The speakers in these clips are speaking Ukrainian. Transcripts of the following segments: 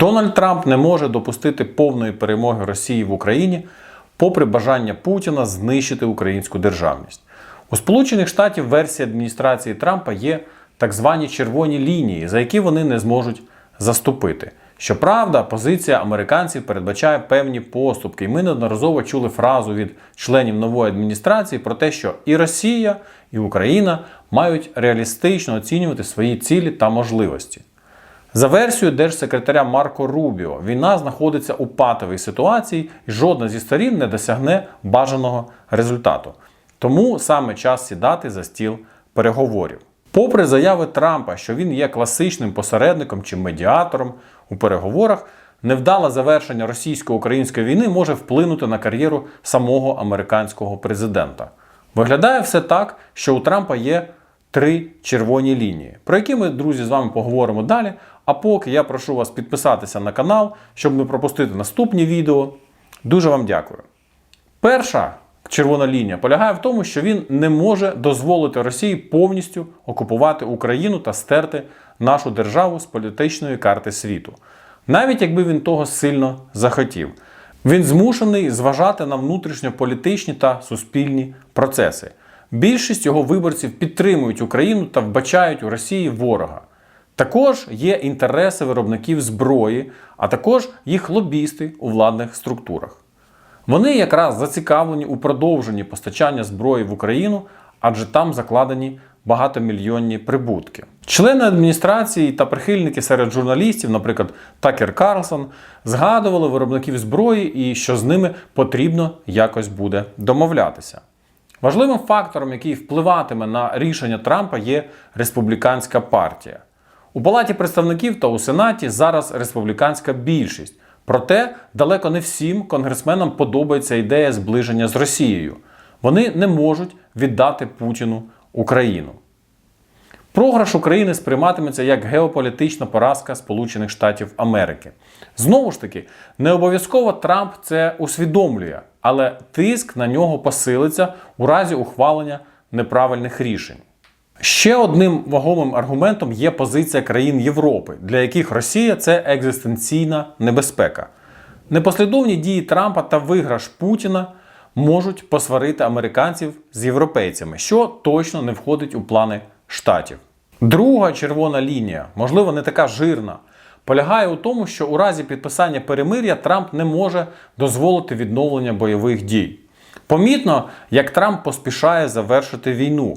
Дональд Трамп не може допустити повної перемоги Росії в Україні, попри бажання Путіна знищити українську державність. У Сполучених Штатів версії адміністрації Трампа є так звані червоні лінії, за які вони не зможуть заступити. Щоправда, позиція американців передбачає певні поступки, і ми неодноразово чули фразу від членів нової адміністрації про те, що і Росія, і Україна мають реалістично оцінювати свої цілі та можливості. За версією держсекретаря Марко Рубіо, війна знаходиться у патовій ситуації, і жодна зі сторін не досягне бажаного результату. Тому саме час сідати за стіл переговорів. Попри заяви Трампа, що він є класичним посередником чи медіатором у переговорах, невдале завершення російсько-української війни може вплинути на кар'єру самого американського президента. Виглядає все так, що у Трампа є три червоні лінії, про які ми, друзі, з вами поговоримо далі. А поки я прошу вас підписатися на канал, щоб не пропустити наступні відео. Дуже вам дякую. Перша червона лінія полягає в тому, що він не може дозволити Росії повністю окупувати Україну та стерти нашу державу з політичної карти світу. Навіть якби він того сильно захотів. Він змушений зважати на внутрішньополітичні та суспільні процеси. Більшість його виборців підтримують Україну та вбачають у Росії ворога. Також є інтереси виробників зброї, а також їх лобісти у владних структурах. Вони якраз зацікавлені у продовженні постачання зброї в Україну, адже там закладені багатомільйонні прибутки. Члени адміністрації та прихильники серед журналістів, наприклад, Такер Карлсон, згадували виробників зброї і що з ними потрібно якось буде домовлятися. Важливим фактором, який впливатиме на рішення Трампа, є республіканська партія. У Палаті представників та у Сенаті зараз республіканська більшість. Проте далеко не всім конгресменам подобається ідея зближення з Росією. Вони не можуть віддати Путіну Україну. Програш України сприйматиметься як геополітична поразка Сполучених Штатів Америки. Знову ж таки, не обов'язково Трамп це усвідомлює, але тиск на нього посилиться у разі ухвалення неправильних рішень. Ще одним вагомим аргументом є позиція країн Європи, для яких Росія це екзистенційна небезпека. Непослідовні дії Трампа та виграш Путіна можуть посварити американців з європейцями, що точно не входить у плани штатів. Друга червона лінія, можливо, не така жирна, полягає у тому, що у разі підписання перемир'я Трамп не може дозволити відновлення бойових дій. Помітно, як Трамп поспішає завершити війну.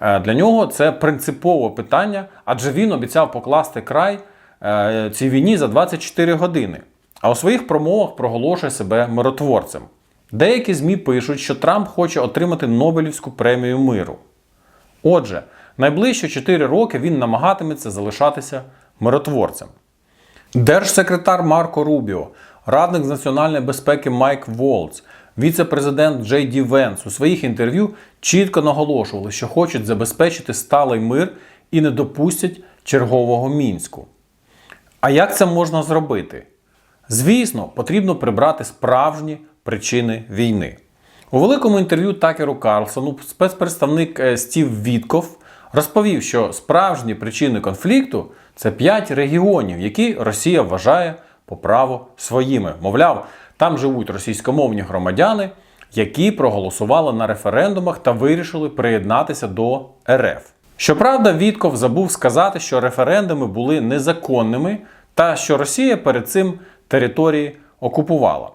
Е, Для нього це принципове питання, адже він обіцяв покласти край е, цій війні за 24 години. А у своїх промовах проголошує себе миротворцем. Деякі ЗМІ пишуть, що Трамп хоче отримати Нобелівську премію миру. Отже, найближчі 4 роки він намагатиметься залишатися миротворцем. Держсекретар Марко Рубіо, радник з національної безпеки Майк Волц, віце-президент Джей Ді Венс у своїх інтерв'ю чітко наголошували, що хочуть забезпечити сталий мир і не допустять чергового мінську. А як це можна зробити? Звісно, потрібно прибрати справжні причини війни. У великому інтерв'ю Такеру Карлсону спецпредставник е, Стів Вітков розповів, що справжні причини конфлікту це п'ять регіонів, які Росія вважає по праву своїми. Мовляв, там живуть російськомовні громадяни, які проголосували на референдумах та вирішили приєднатися до РФ. Щоправда, Вітков забув сказати, що референдуми були незаконними та що Росія перед цим території окупувала.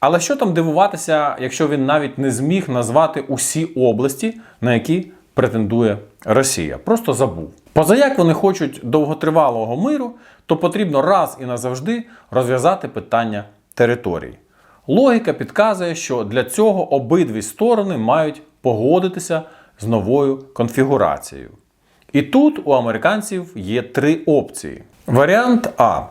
Але що там дивуватися, якщо він навіть не зміг назвати усі області, на які претендує Росія? Просто забув. Позаяк вони хочуть довготривалого миру, то потрібно раз і назавжди розв'язати питання територій. Логіка підказує, що для цього обидві сторони мають погодитися з новою конфігурацією. І тут у американців є три опції. Варіант А.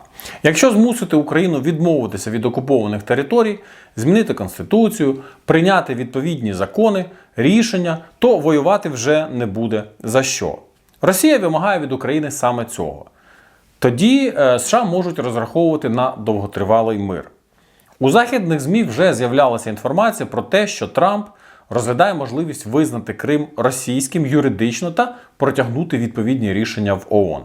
Якщо змусити Україну відмовитися від окупованих територій, змінити конституцію, прийняти відповідні закони, рішення, то воювати вже не буде за що. Росія вимагає від України саме цього. Тоді е, США можуть розраховувати на довготривалий мир. У західних ЗМІ вже з'являлася інформація про те, що Трамп розглядає можливість визнати Крим російським юридично та протягнути відповідні рішення в ООН.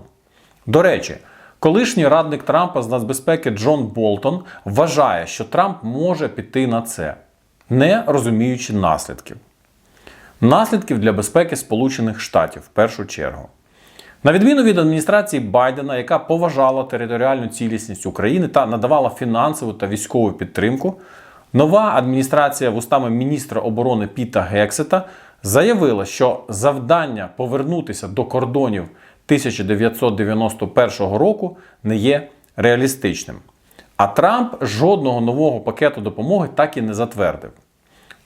До речі, Колишній радник Трампа з нацбезпеки Джон Болтон вважає, що Трамп може піти на це, не розуміючи наслідків. Наслідків для безпеки Сполучених Штатів в першу чергу. На відміну від адміністрації Байдена, яка поважала територіальну цілісність України та надавала фінансову та військову підтримку, нова адміністрація вустами міністра оборони Піта Гексета заявила, що завдання повернутися до кордонів 1991 року не є реалістичним. А Трамп жодного нового пакету допомоги так і не затвердив.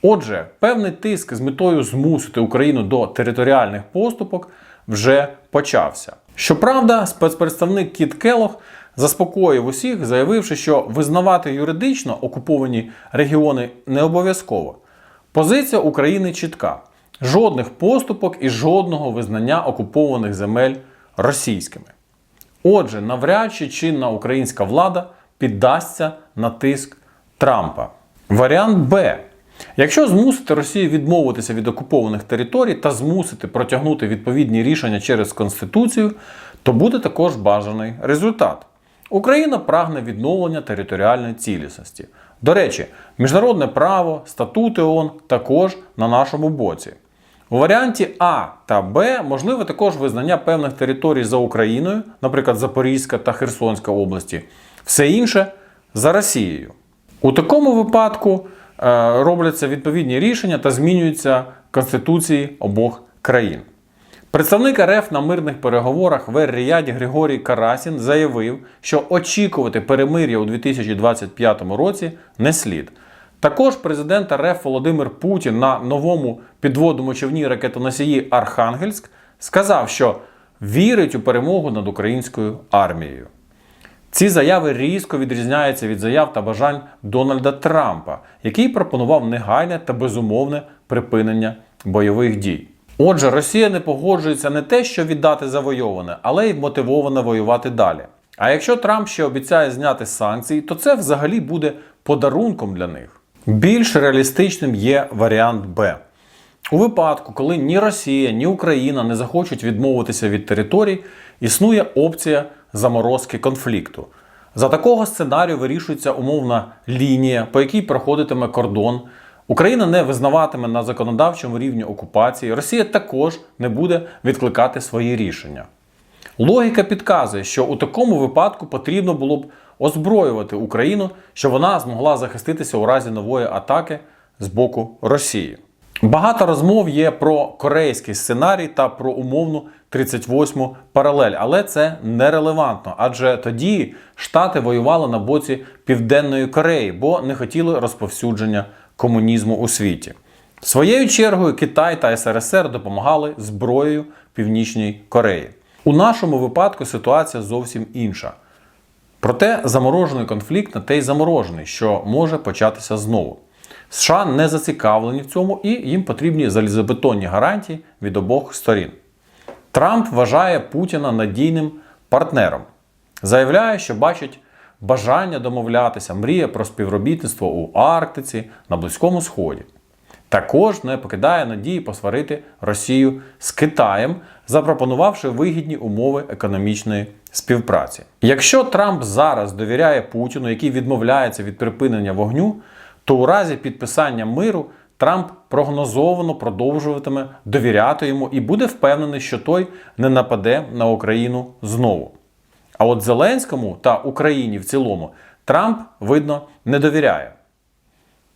Отже, певний тиск з метою змусити Україну до територіальних поступок вже почався. Щоправда, спецпредставник Кіт Келох заспокоїв усіх, заявивши, що визнавати юридично окуповані регіони не обов'язково. Позиція України чітка: жодних поступок і жодного визнання окупованих земель російськими. Отже, навряд чи чинна українська влада піддасться на тиск Трампа. Варіант Б. Якщо змусити Росію відмовитися від окупованих територій та змусити протягнути відповідні рішення через Конституцію, то буде також бажаний результат. Україна прагне відновлення територіальної цілісності. До речі, міжнародне право, статути ООН також на нашому боці. У варіанті А та Б можливе також визнання певних територій за Україною, наприклад, Запорізька та Херсонська області, все інше за Росією. У такому випадку робляться відповідні рішення та змінюються конституції обох країн. Представник РФ на мирних переговорах в Ер-Ріяді Григорій Карасін заявив, що очікувати перемир'я у 2025 році не слід. Також президент РФ Володимир Путін на новому підводному човні ракетоносії Архангельськ сказав, що вірить у перемогу над українською армією. Ці заяви різко відрізняються від заяв та бажань Дональда Трампа, який пропонував негайне та безумовне припинення бойових дій. Отже, Росія не погоджується не те, що віддати завойоване, але й мотивована воювати далі. А якщо Трамп ще обіцяє зняти санкції, то це взагалі буде подарунком для них. Більш реалістичним є варіант Б. У випадку, коли ні Росія, ні Україна не захочуть відмовитися від територій, існує опція заморозки конфлікту. За такого сценарію вирішується умовна лінія, по якій проходитиме кордон. Україна не визнаватиме на законодавчому рівні окупації, Росія також не буде відкликати свої рішення. Логіка підказує, що у такому випадку потрібно було б озброювати Україну, щоб вона змогла захиститися у разі нової атаки з боку Росії. Багато розмов є про корейський сценарій та про умовну 38-му паралель, але це нерелевантно, адже тоді Штати воювали на боці Південної Кореї, бо не хотіли розповсюдження комунізму у світі. Своєю чергою Китай та СРСР допомагали зброєю Північній Кореї. У нашому випадку ситуація зовсім інша. Проте заморожений конфлікт на те й заморожений, що може початися знову. США не зацікавлені в цьому і їм потрібні залізобетонні гарантії від обох сторін. Трамп вважає Путіна надійним партнером, заявляє, що бачить бажання домовлятися, мріє про співробітництво у Арктиці на Близькому Сході. Також не покидає надії посварити Росію з Китаєм, запропонувавши вигідні умови економічної співпраці. Якщо Трамп зараз довіряє Путіну, який відмовляється від припинення вогню, то у разі підписання миру Трамп прогнозовано продовжуватиме довіряти йому і буде впевнений, що той не нападе на Україну знову. А от Зеленському та Україні в цілому Трамп, видно, не довіряє.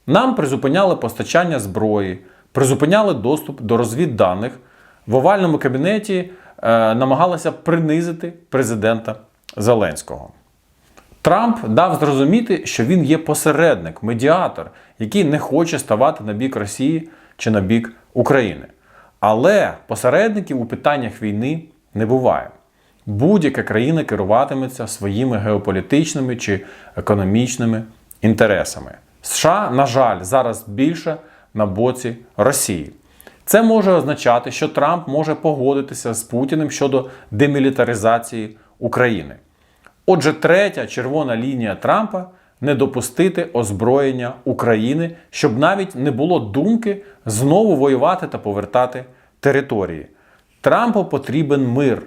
Нам призупиняли постачання зброї, призупиняли доступ до розвідданих. В овальному кабінеті е, намагалися принизити президента Зеленського. Трамп дав зрозуміти, що він є посередник, медіатор, який не хоче ставати на бік Росії чи на бік України. Але посередників у питаннях війни не буває. Будь-яка країна керуватиметься своїми геополітичними чи економічними інтересами. США, на жаль, зараз більше на боці Росії. Це може означати, що Трамп може погодитися з Путіним щодо демілітаризації України. Отже, третя червона лінія Трампа не допустити озброєння України, щоб навіть не було думки знову воювати та повертати території. Трампу потрібен мир.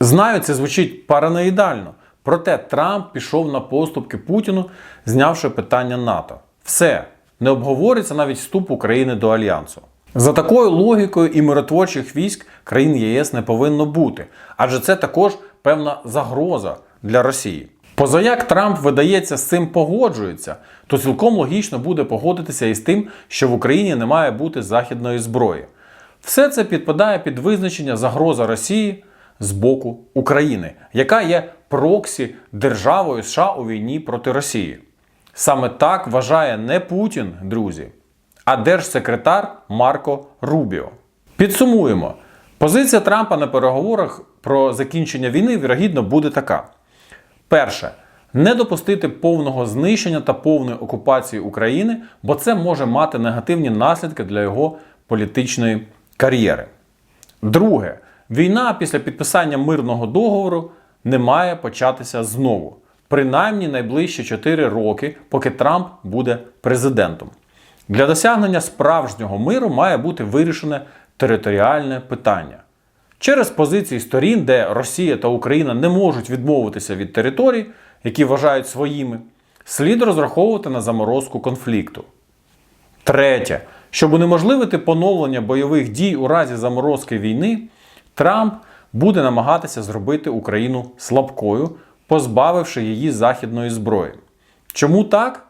Знаю, це звучить параноїдально. Проте Трамп пішов на поступки Путіну, знявши питання НАТО. Все не обговорюється навіть вступ України до альянсу. За такою логікою і миротворчих військ країн ЄС не повинно бути, адже це також певна загроза для Росії. Позаяк Трамп, видається, з цим погоджується, то цілком логічно буде погодитися із тим, що в Україні не має бути західної зброї. Все це підпадає під визначення загроза Росії з боку України, яка є проксі державою США у війні проти Росії. Саме так вважає не Путін, друзі, а держсекретар Марко Рубіо. Підсумуємо: позиція Трампа на переговорах про закінчення війни, вірогідно, буде така: перше. Не допустити повного знищення та повної окупації України, бо це може мати негативні наслідки для його політичної кар'єри. Друге, війна після підписання мирного договору не має початися знову, принаймні найближчі 4 роки, поки Трамп буде президентом. Для досягнення справжнього миру має бути вирішене територіальне питання. Через позиції сторін, де Росія та Україна не можуть відмовитися від територій, які вважають своїми, слід розраховувати на заморозку конфлікту. Третє, щоб унеможливити поновлення бойових дій у разі заморозки війни, Трамп буде намагатися зробити Україну слабкою, позбавивши її західної зброї. Чому так?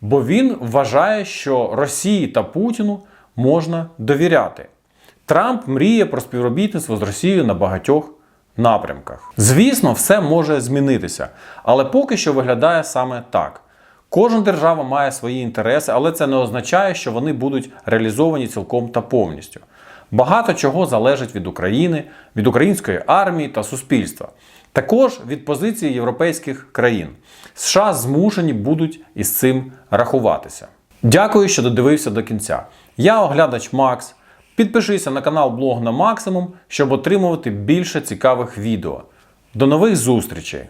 Бо він вважає, що Росії та Путіну можна довіряти. Трамп мріє про співробітництво з Росією на багатьох напрямках. Звісно, все може змінитися, але поки що виглядає саме так. Кожна держава має свої інтереси, але це не означає, що вони будуть реалізовані цілком та повністю. Багато чого залежить від України, від української армії та суспільства. Також від позиції європейських країн. США змушені будуть із цим рахуватися. Дякую, що додивився до кінця. Я оглядач Макс. Підпишися на канал Блог на Максимум, щоб отримувати більше цікавих відео. До нових зустрічей!